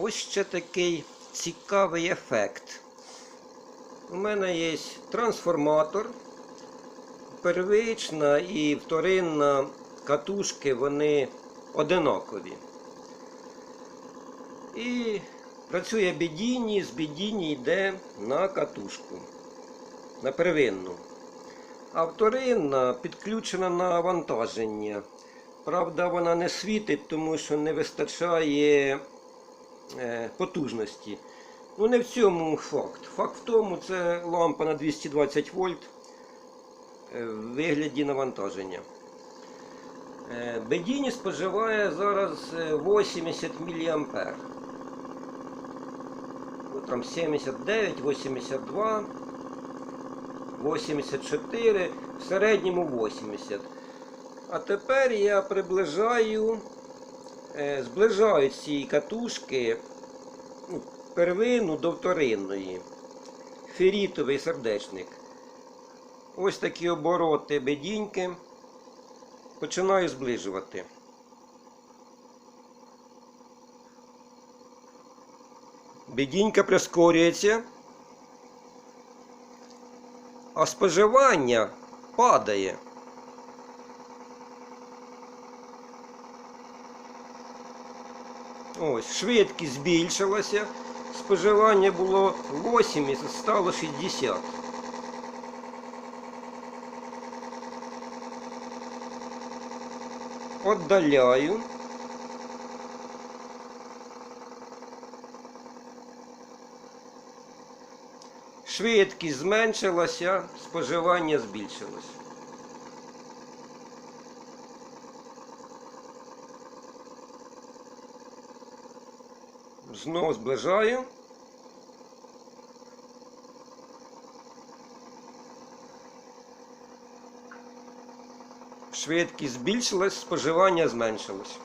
Ось ще такий цікавий ефект. У мене є трансформатор. Первична і вторинна катушки, вони одинакові. І працює бідіні, з бідіні йде на катушку, на первинну. А вторинна підключена на навантаження. Правда, вона не світить, тому що не вистачає потужності. Ну, не в цьому факт. Факт в тому, це лампа на 220 вольт е, в вигляді навантаження. Е, Бедіні споживає зараз е, 80 мА. Ну, там 79, 82, 84, в середньому 80. А тепер я приближаю, е, зближаю ці катушки ну, первинну до вторинної. Ферітовий сердечник. Ось такі обороти бедіньки. Починаю зближувати. Бедінька прискорюється, а споживання падає. Ось, швидкість збільшилася. Споживання було 80, стало 60. Отдаляю. Швидкість зменшилася, споживання збільшилось. Знову зближаю. Швидкість збільшилась, споживання зменшилось.